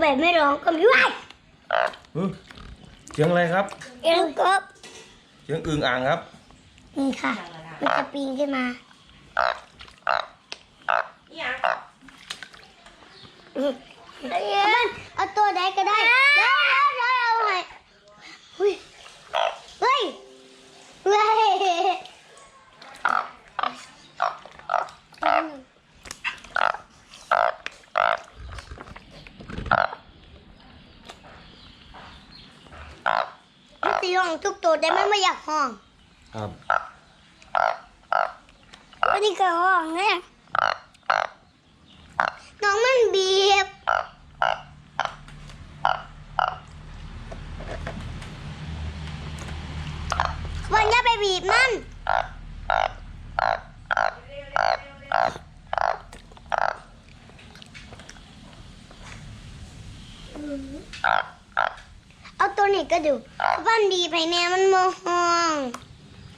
แบบไม่ร้องก็ไม่ไหวอืมเสียงอะไรครับ เอ็งก็เสียงอึ่งอ่างครับ นี่ค่ะ มันจะปีนขึ้นมาอืมเอามันเอาตัวใดก็ได้เดี๋ยวเดี๋ยวเอาไงเฮ้ยเฮ้ยเฮ้ย ตัวแต่มันไม่อยากห้องครับอันนี้ก็ห้องเนี่ยน้องมันบีบวันอย่าไปบีบมันเอา ตัวนี้ก็ดูวันบีไปแน่มันโมห้อง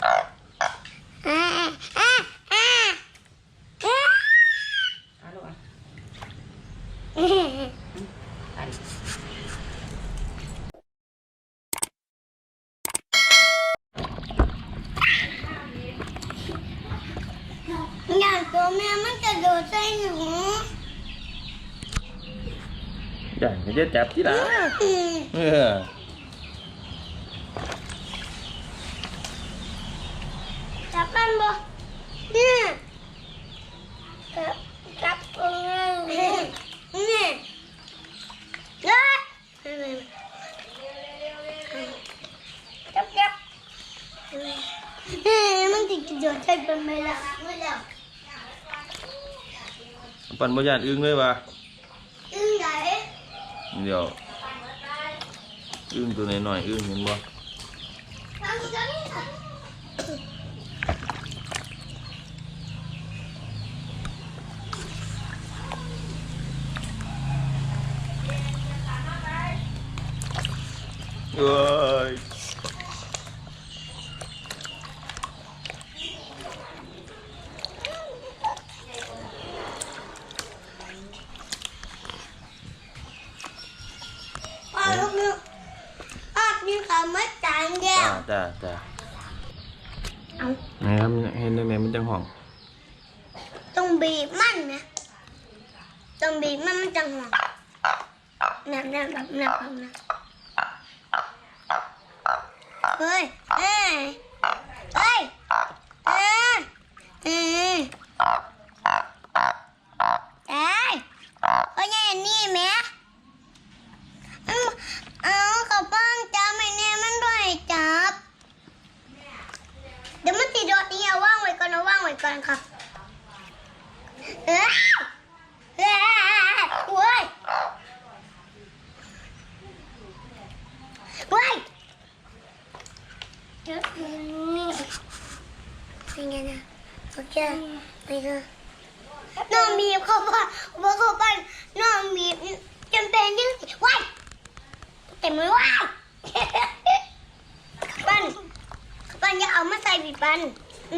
อ่าอ่าอ่าอ่าเอาลูกอะอืมอันอย่างตัวแม่มันจะโดดใส่หนูอย่างจะจับที่หลังอืมเออจับมันบ่เนี่ยจับจับเออเนี่ยเนี่ยจับจับเฮ้ยมันติดกระเป็นไม่ละไม่ละปั่นบยานอึ้งเลยวะอึ้ งไหนเดี๋ยวอึ้งตัวหน่อยๆอึ้งเห็นบ่ทำกันเอ้ยพ่อลูกนึ กพ่อกินข้าวมัดจานเดียจ้าวจ้าจ้าเอาไหนครับ เห็นยังไงมันจังห้อง ต้องบีบมันนะต้องบีบมันมันจังหวะนับนับนับนับนับเฮ้ยเฮ้ยเฮ้ยเฮ้ยเฮ้ยเอ้ยก็ยังนี่แม่มันเอากับป้องจับไม่แน่มันด้วยจับ เดี๋ยวมันติดโดดนี่เอาว่างไว้ก่อนเอาว่างไว้ก่อนครับ เอ้ยเอ้ยโว้ยโว้ย เดี๋ยวนี่เป็นไงนะโอเคไปเลยน้องบีบเข้าไปบอกเข้าไปน้องบีบจำเป็นยังสิว้ายเต็มเลยว้ายปันปันอย่าเอามาใส่บีบปัน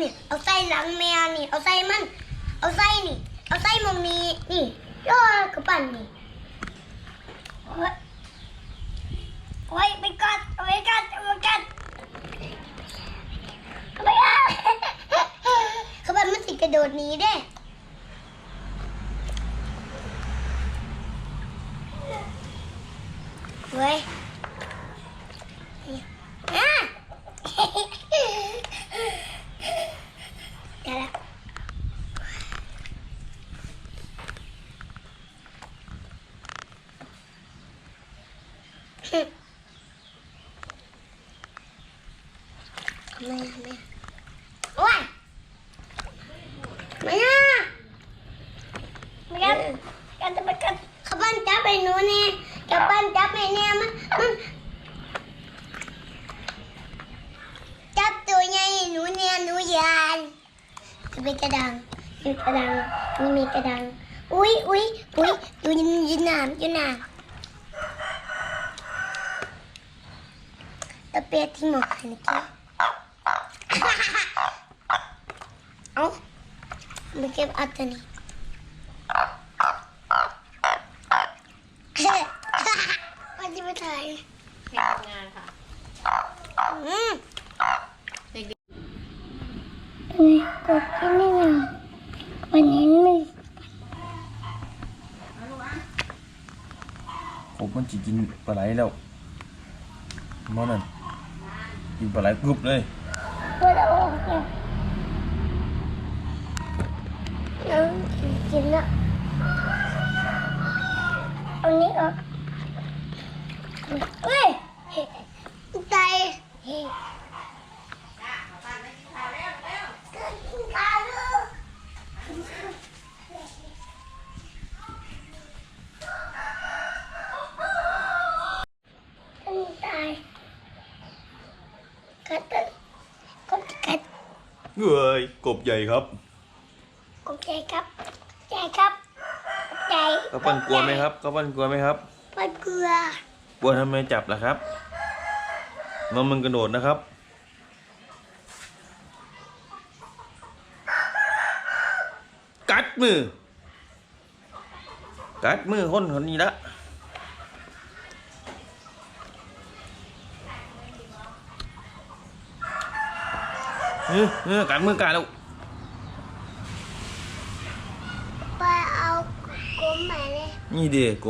นี่เอาใส่หลังแมวนี่ เอาใส่มัน เอาไส้นี่ เอาไส้มงนี้นี่ย่อกระปั่นนี่โอ้ยโอ้ยไปกัดเอาไปกัดเอาไปกัดเอาไปกัดกระปั่นมันติดกระโดดห นีเด้เว้ยอะเดี๋ยวละทำไมทำไมโอ้ยไม่นะไม่กันกันจะไปกันขับบ้านจับไปหนูเนี่ยขับบ้านจับไปเนี่ยมันมันจับตัวใหญ่หนูเนี่ยหนูยาน จะไปกระดังมีกระดังนี่มีกระดัง อุ้ยอุ้ยอุ้ยอยู่ยินยินน้ำอยู่น้ำตะเปียที่หมอกหันกี้เอ้าไปเก็บอัตนี้ ใจ เพลงทำงานค่ะ อืม เด็ก นี่กดที่นี่นะวันนี้ไม่ผมมันจะกินปลาไหลแล้วมอนั่นกินปลาไหลกรุบเลยพูดออกเลยน้องกินละเอานี้ออกเฮ้ยใจเฮ้ยกินข้าวเร็วต้องตายกัดกัดกัดกัด เอ้ยกบใหญ่ครับกบใจครับใจครับใจกระปั้นกลัวไหมครับกระปั้นกลัวไหมครับปันเกลือกลัวทำไมจับล่ะครับน้องมันกระโดดนะครับกัดมือกัดมือคนคนนี้ละ เออเออกัดมือกัดแล้วไปเอากบมาเลยนี่เด็ก